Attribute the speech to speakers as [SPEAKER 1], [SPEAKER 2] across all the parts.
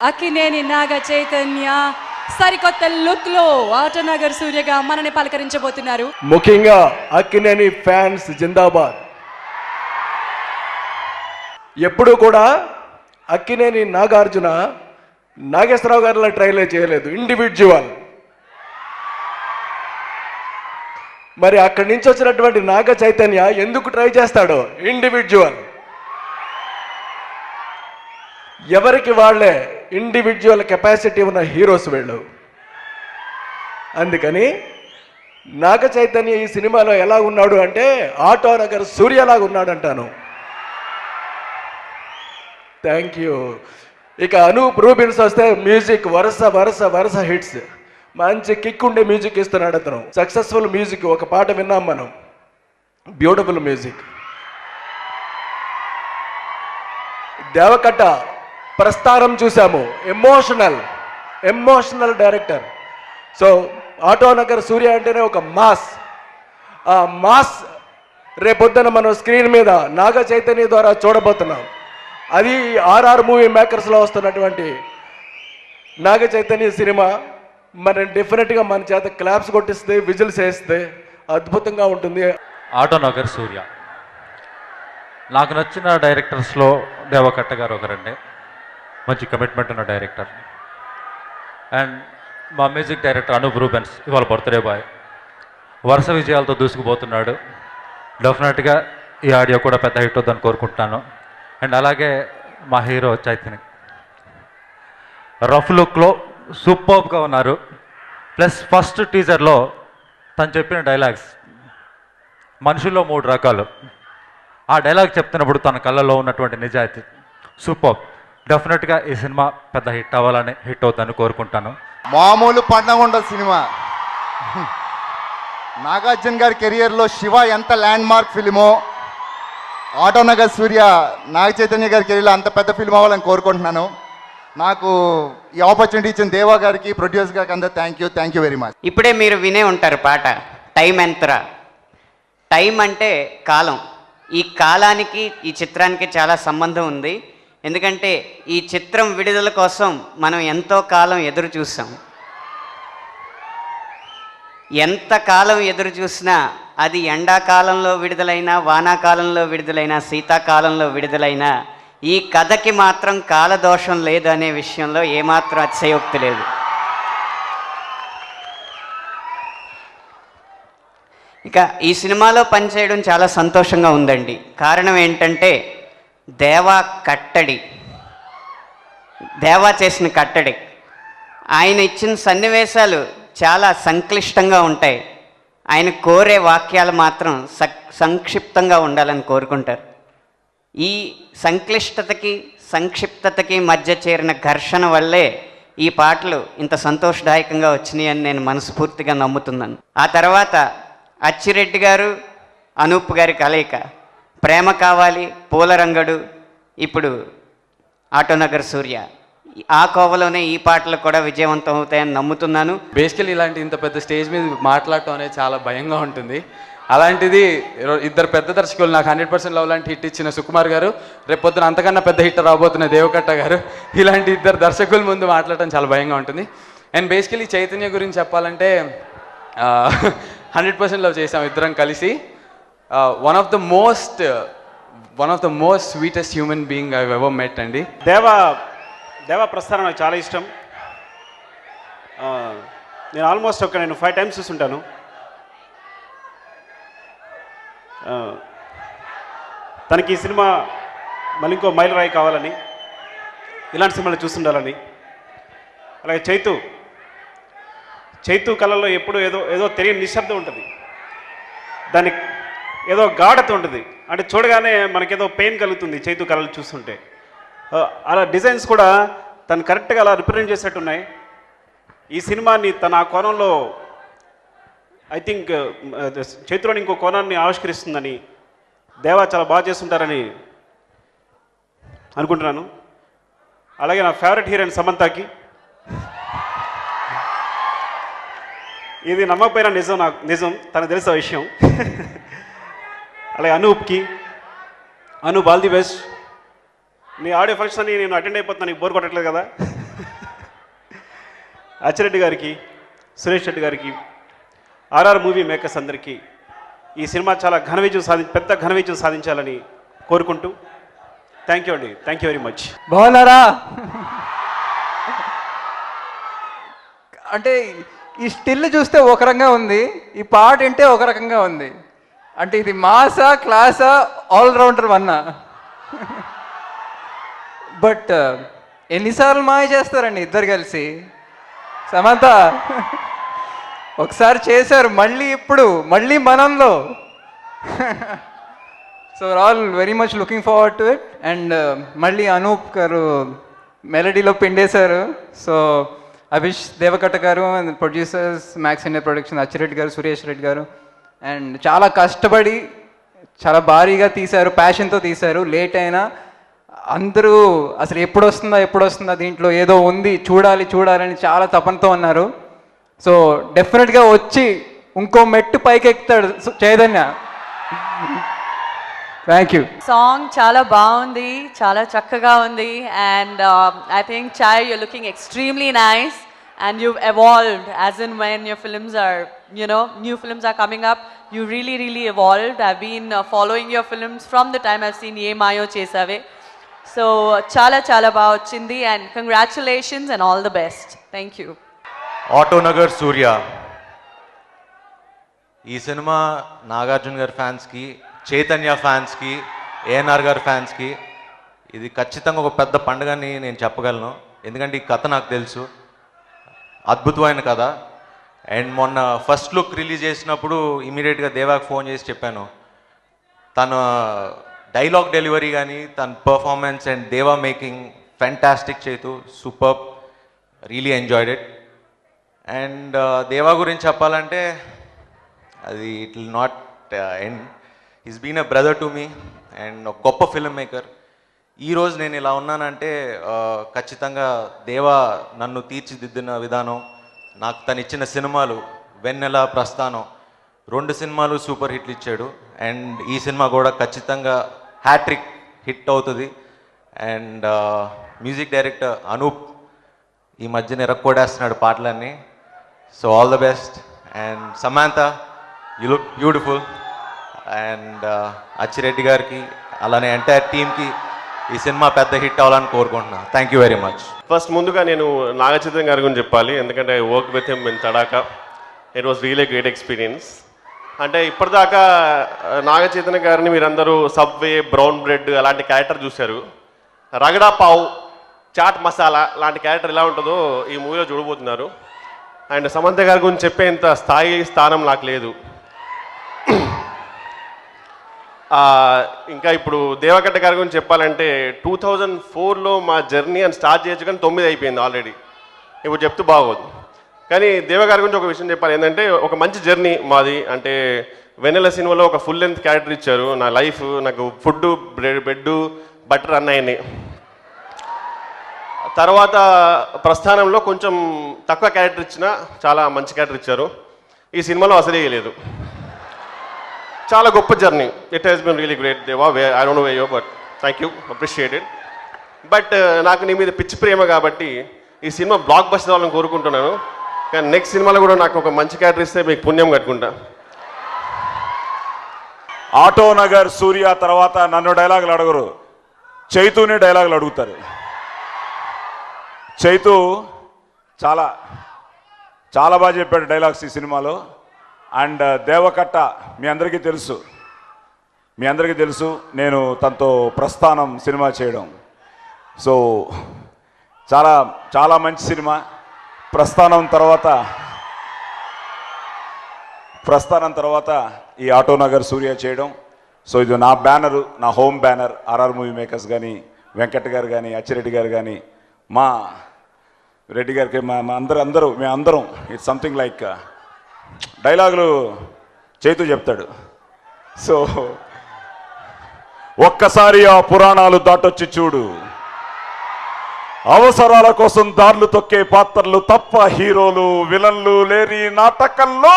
[SPEAKER 1] అక్కినేని నాగ చైతన్య సరికొత్త లుక్లో ఆటనగర్ సూర్యగా మనని పలకరించబోతున్నారు.
[SPEAKER 2] ముఖ్యంగా అక్కినేని ఫ్యాన్స్ జిందాబాద్. ఎప్పుడూ కూడా అక్కినేని నాగార్జున నాగేశ్వరరావు గారిలా ట్రైలే చేయలేదు ఇండివిజువల్ మరి అక్కడి నుంచి వచ్చినటువంటి నాగ చైతన్య ఎందుకు ట్రై చేస్తాడో ఇండివిజువల్ ఎవరికి వాళ్ళే ఇండివిజువల్ కెపాసిటీ ఉన్న హీరోస్ వీళ్ళు. అందుకని నాగ చైతన్య ఈ సినిమాలో ఎలా ఉన్నాడు అంటే ఆటో నగర్ సూర్యలాగా ఉన్నాడు అంటాను థ్యాంక్ యూ ఇక అనూప్ రూబిన్స్ వస్తే మ్యూజిక్ వరుస వరుస వరుస హిట్స్ మంచి కిక్ ఉండే మ్యూజిక్ ఇస్తున్నాడు అతను. సక్సెస్ఫుల్ మ్యూజిక్ ఒక పాట విన్నాం మనం. బ్యూటిఫుల్ మ్యూజిక్ దేవకట్ట ప్రస్థానం చూసాము emotional emotional director so auto Nagar Surya అంటేనే ఒక మాస్. ఆ మాస్ రేపొద్దున మనం స్క్రీన్ మీద నాగ చైతన్య ద్వారా చూడబోతున్నాం. అది ఆర్ఆర్ మూవీ మేకర్స్లో వస్తున్నటువంటి నాగ చైతన్య సినిమా. మన డెఫినెట్గా మన చేత క్లాప్స్ కొట్టిస్తే విజిల్స్ వేస్తే అద్భుతంగా ఉంటుంది.
[SPEAKER 3] ఆటో నగర్ సూర్య. నాకు నచ్చిన డైరెక్టర్స్లో దేవకట్ట గారు ఒకరండి. మంచి కమిట్మెంట్ ఉన్న డైరెక్టర్ అండ్ మా మ్యూజిక్ డైరెక్టర్ అనూప్ రూబెన్స్ ఇవాళ బర్త్డే బాయ్ వరుస విజయాలతో దూసుకుపోతున్నాడు. డెఫినెట్గా ఈ ఆడియో కూడా పెద్ద హిట్ అవుతుందని కోరుకుంటున్నాను. అండ్ అలాగే మా హీరో చైతన్య. రఫ్ లుక్లో సూపర్గా ఉన్నారు. ప్లస్ ఫస్ట్ టీజర్లో తను చెప్పిన డైలాగ్స్ మనుషుల్లో మూడు రకాలు. ఆ డైలాగ్ చెప్తున్నప్పుడు తన కళ్ళలో ఉన్నటువంటి నిజాయితీ. సూపర్ డెఫినెట్గా ఈ సినిమా పెద్ద హిట్ అవ్వాలని హిట్ అవుతుందని కోరుకుంటాను.
[SPEAKER 4] మామూలు పండగ ఉండదు సినిమా. నాగార్జున గారి కెరియర్లో శివ ఎంత ల్యాండ్ మార్క్ ఫిలిమో ఆటోనగర్ సూర్య నాగ చైతన్య గారి కెరియర్లో అంత పెద్ద ఫిల్మ్ అవ్వాలని కోరుకుంటున్నాను. నాకు ఈ ఆపర్చునిటీ ఇచ్చిన దేవా గారికి ప్రొడ్యూసర్ గారికి అందరూ thank you thank you very much
[SPEAKER 5] ఇప్పుడే మీరు వినే ఉంటారు పాట టైం ఎంతరా? టైం అంటే కాలం. ఈ కాలానికి ఈ చిత్రానికి చాలా సంబంధం ఉంది. ఎందుకంటే ఈ చిత్రం విడుదల కోసం మనం ఎంతో కాలం ఎదురు చూసాం. ఎంత కాలం ఎదురు చూసినా అది ఎండాకాలంలో విడుదలైనా వానాకాలంలో విడుదలైనా శీతాకాలంలో విడుదలైనా ఈ కథకి మాత్రం కాలదోషం లేదు అనే విషయంలో ఏమాత్రం అతిశయోక్తి లేదు. ఇక ఈ సినిమాలో పనిచేయడం చాలా సంతోషంగా ఉందండి. కారణం ఏంటంటే దేవా కట్టడి. దేవా చేసిన కట్టడి. ఆయన ఇచ్చిన సన్నివేశాలు చాలా సంక్లిష్టంగా ఉంటాయి. ఆయన కోరే వాక్యాలు మాత్రం స సంక్షిప్తంగా ఉండాలని కోరుకుంటారు. ఈ సంక్లిష్టతకి సంక్షిప్తతకి మధ్య చేరిన ఘర్షణ వల్లే ఈ పాటలు ఇంత సంతోషదాయకంగా వచ్చినాయి అని నేను మనస్ఫూర్తిగా నమ్ముతున్నాను. ఆ తర్వాత అచ్చిరెడ్డి గారు అనూప్ గారి కలయిక. ప్రేమ కావాలి పూలరంగడు ఇప్పుడు ఆటోనగర్ సూర్య. ఆ కోవలోనే ఈ పాటలు కూడా విజయవంతం అవుతాయని నమ్ముతున్నాను.
[SPEAKER 6] బేసికలీ ఇలాంటి ఇంత పెద్ద స్టేజ్ మీద మాట్లాడటం అనేది చాలా భయంగా ఉంటుంది. అలాంటిది ఇద్దరు పెద్ద దర్శకులు నాకు హండ్రెడ్ పర్సెంట్ లవ్ లాంటి హిట్ ఇచ్చిన సుకుమార్ గారు రేపొద్దున అంతకన్నా పెద్ద హిట్ రాబోతున్న దేవకట్ట గారు ఇలాంటి ఇద్దరు దర్శకుల ముందు మాట్లాడటం చాలా భయంగా ఉంటుంది. అండ్ బేసికలీ చైతన్య గురించి చెప్పాలంటే హండ్రెడ్ పర్సెంట్ లవ్ చేసాం ఇద్దరం కలిసి. One of the most one of the most sweetest human being I ever met అండి
[SPEAKER 7] దేవ దేవ ప్రస్థానం నాకు చాలా ఇష్టం. Uh, నేను ఆల్మోస్ట్ ఒక నేను ఫైవ్ టైమ్స్ చూస్తుంటాను uh, తనకి ఈ సినిమా మళ్ళీ ఇంకో మైలు రాయి కావాలని ఇలాంటి సినిమాలు చూస్తుండాలని. అలాగే చైతు చైతు కళలో ఎప్పుడు ఏదో ఏదో తెలియని నిశ్శబ్దం ఉంటుంది. దానికి ఏదో గాఢత ఉంటుంది. అంటే చూడగానే మనకేదో పెయిన్ కలుగుతుంది చైతు కళలు చూస్తుంటే. అలా డిజైన్స్ కూడా తను కరెక్ట్గా అలా రిప్రజెంట్ చేసినట్టున్నాయి. ఈ సినిమాని తన ఆ కోణంలో ఐ థింక్ చేతిలోని ఇంకో కోణాన్ని ఆవిష్కరిస్తుందని దేవా చాలా బాగా చేస్తుంటారని అనుకుంటున్నాను. అలాగే నా ఫేవరెట్ హీరోయిన్ సమంతాకి. ఇది నమ్మకపోయినా నిజం నాకు నిజం. తనకు తెలిసిన విషయం. అలాగే అనూప్కి అనూప్ ఆల్ ది బెస్ట్ నీ ఆడియో ఫంక్షన్ అని నేను అటెండ్ అయిపోతున్నా నీకు బోర్ కొట్టట్లేదు కదా? అచ్చిరెడ్డి గారికి సురేష్ రెడ్డి గారికి ఆర్ఆర్ మూవీ మేకర్స్ అందరికీ ఈ సినిమా చాలా ఘన విజయం సాధి పెద్ద ఘన విజయం సాధించాలని కోరుకుంటూ థ్యాంక్ యూ అండి. Thank you very much.
[SPEAKER 8] బాగున్నారా? అంటే ఈ స్టిల్ చూస్తే ఒక రకంగా ఉంది ఈ పాట వింటే ఒక రకంగా ఉంది. అంటే ఇది మాసా క్లాసా ఆల్రౌండర్ వన్నా. బట్ ఎన్నిసార్లు మాయ చేస్తారండి ఇద్దరు కలిసి? సమంత ఒకసారి చేశారు మళ్ళీ ఇప్పుడు మళ్ళీ మనంలో. So all very much looking forward to it and మళ్ళీ అనూప్ గారు మెలడీలో పిండేశారు. So Abhish Devakatta garu and producers Max India production Achireddy garu Suresh Reddy గారు అండ్ చాలా కష్టపడి చాలా భారీగా తీశారు ప్యాషన్తో తీశారు. లేట్ అయినా అందరూ అసలు ఎప్పుడు వస్తుందా ఎప్పుడు వస్తుందా దీంట్లో ఏదో ఉంది చూడాలి చూడాలని చాలా తపనతో ఉన్నారు. సో డెఫినెట్గా వచ్చి ఇంకో మెట్టు పైకి ఎక్కుతాడు చైతన్య. థ్యాంక్ యూ
[SPEAKER 1] సాంగ్ చాలా బాగుంది చాలా చక్కగా ఉంది. And I think chai you looking extremely nice and you've evolved as in when your films are you know new films are coming up you really really evolved i've been uh, following your films from the time i've seen ye mayo chesave so chala chala bao chindi and congratulations and all the best thank you
[SPEAKER 9] Autonagar Surya ఈ cinema Nagarjuna గారి ఫ్యాన్స్కి చైతన్య ఫ్యాన్స్కి ఏఎన్ఆర్ గారి ఫ్యాన్స్కి ఇది ఖచ్చితంగా ఒక పెద్ద పండుగని నేను చెప్పగలను ఎందుకంటే ఈ కథ నాకు తెలుసు అద్భుతమైన కథ. అండ్ మొన్న ఫస్ట్ లుక్ రిలీజ్ చేసినప్పుడు ఇమీడియట్గా దేవాకి ఫోన్ చేసి చెప్పాను. తన డైలాగ్ డెలివరీ కానీ తన performance and Deva making fantastic చేతు super really enjoyed it. And Deva గురించి చెప్పాలంటే అది it will not end. Is been a brother to me and ఒక గొప్ప ఫిల్మ్ మేకర్ ఈరోజు నేను ఇలా ఉన్నానంటే ఖచ్చితంగా దేవా నన్ను తీర్చిదిద్దిన విధానం నాకు తను ఇచ్చిన సినిమాలు వెన్నెల ప్రస్థానం రెండు సినిమాలు సూపర్ హిట్లు ఇచ్చాడు. అండ్ ఈ సినిమా కూడా ఖచ్చితంగా హ్యాట్రిక్ హిట్ అవుతుంది. అండ్ మ్యూజిక్ డైరెక్టర్ అనూప్ ఈ మధ్యన ఇరక్కొడేస్తున్నాడు పాటలన్నీ. So all the best. And Samantha you look beautiful. And Achireddy గారికి అలానే ఎంటైర్ టీమ్కి ఈ సినిమా పెద్ద హిట్ అవ్వాలని కోరుకుంటున్నా. Thank you very much
[SPEAKER 10] first ముందుగా నేను నాగచైతన్ గారి గురించి చెప్పాలి. ఎందుకంటే I work with him in Tadakha it was really great experience అంటే ఇప్పటిదాకా నాగచైతన్య గారిని మీరందరూ సబ్వే బ్రౌన్ బ్రెడ్ అలాంటి క్యారెక్టర్ చూశారు. రగడా పావు చాట్ మసాలా లాంటి క్యారెక్టర్ ఎలా ఉంటుందో ఈ మూవీలో చూడబోతున్నారు. అండ్ సమంత గారి గురించి చెప్పేంత స్థాయి స్థానం నాకు లేదు. ఇంకా ఇప్పుడు దేవకట్ట గారి గురించి చెప్పాలంటే టూ థౌజండ్ ఫోర్లో మా జర్నీ అని స్టార్ట్ చేయొచ్చు కానీ తొమ్మిది అయిపోయింది ఆల్రెడీ. ఇప్పుడు చెప్తూ బాగోదు. కానీ దేవగారి గురించి ఒక విషయం చెప్పాలి. ఏంటంటే ఒక మంచి జర్నీ మాది. అంటే వెన్నెల సినిమాలో ఒక ఫుల్ లెంత్ క్యారెక్టర్ ఇచ్చారు. నా లైఫ్ నాకు ఫుడ్ బ్రెడ్ బెడ్ బటర్ అన్నాయని తర్వాత ప్రస్థానంలో కొంచెం తక్కువ క్యారెక్టర్ ఇచ్చిన చాలా మంచి క్యారెక్టర్ ఇచ్చారు. ఈ సినిమాలో అసలే లేదు చాలా గొప్ప journey. It has been really great Deva way I don't know way yo but thank you appreciated but నాకు నీ మీద పిచ్చి ప్రేమ కాబట్టి ఈ సినిమా బ్లాక్ బస్టర్ అవ్వాలని కోరుకుంటున్నాను. కానీ నెక్స్ట్ సినిమాలో కూడా నాకు ఒక మంచి క్యారెక్టర్ ఇస్తే మీకు పుణ్యం కట్టుకుంటా.
[SPEAKER 11] ఆటో నగర్ సూర్య తర్వాత నన్ను డైలాగులు అడగరు. చైతూనే డైలాగులు అడుగుతారు. చైతు చాలా చాలా బాగా చెప్పాడు డైలాగ్స్ ఈ సినిమాలో. అండ్ uh, దేవకట్ట మీ అందరికీ తెలుసు. మీ అందరికీ తెలుసు నేను తనతో ప్రస్థానం సినిమా చేయడం. సో చాలా చాలా మంచి సినిమా. ప్రస్థానం తర్వాత ప్రస్థానం తర్వాత ఈ ఆటో నగర్ సూర్య చేయడం. సో ఇది నా బ్యానరు నా home banner RR movie makers కానీ వెంకట్ గారు కానీ అచ్చిరెడ్డి గారు కానీ మా రెడ్డి గారికి మా మా అందరూ అందరూ మేము అందరం ఇట్స్ సంథింగ్ లైక్ డైలాగులు చేతూ చెప్తాడు. సో ఒక్కసారి ఆ పురాణాలు దాటొచ్చి చూడు. అవసరాల కోసం దారులు తొక్కే పాత్రలు తప్ప హీరోలు విలన్లు లేని నాటకంలో.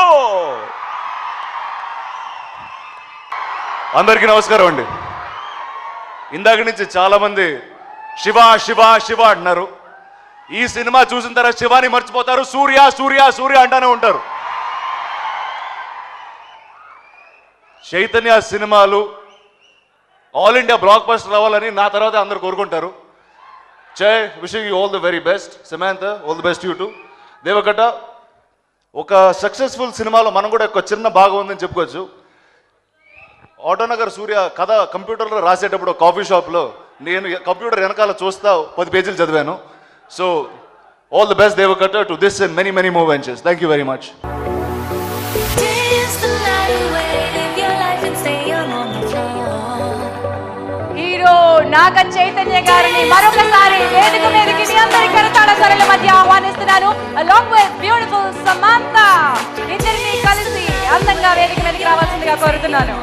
[SPEAKER 9] అందరికీ నమస్కారం అండి. ఇందాక నుంచి చాలామంది శివ శివ శివ అంటున్నారు
[SPEAKER 12] ఈ సినిమా చూసిన తర్వాత శివాని మర్చిపోతారు. సూర్య సూర్య సూర్య అంటానే ఉంటారు. చైతన్య సినిమాలు ఆల్ ఇండియా బ్లాక్ బస్టర్ రావాలని నా తర్వాత అందరు కోరుకుంటారు. చే wishing you all the very best. Samantha all the best you to Deva Katta ఒక సక్సెస్ఫుల్ సినిమాలో మనం కూడా ఒక చిన్న భాగం ఉందని చెప్పుకోవచ్చు. ఆటోనగర్ సూర్య కథ కంప్యూటర్లో రాసేటప్పుడు కాఫీ షాప్లో నేను కంప్యూటర్ వెనకాల చూస్తా పది పేజీలు చదివాను. So all the best Deva Katta to this and many many move thank you very much
[SPEAKER 13] Naga Chaitanya గారిని మరొకసారి వేదిక మీదకి మీ అందరి కరతాళ స్వరాల మధ్య ఆహ్వానిస్తున్నాను. అలాంగ్ విత్ బ్యూటిఫుల్ సమాంత ఇద్దరిని కలిసి అందంగా వేదిక మీదకి రావాల్సిందిగా కోరుతున్నాను.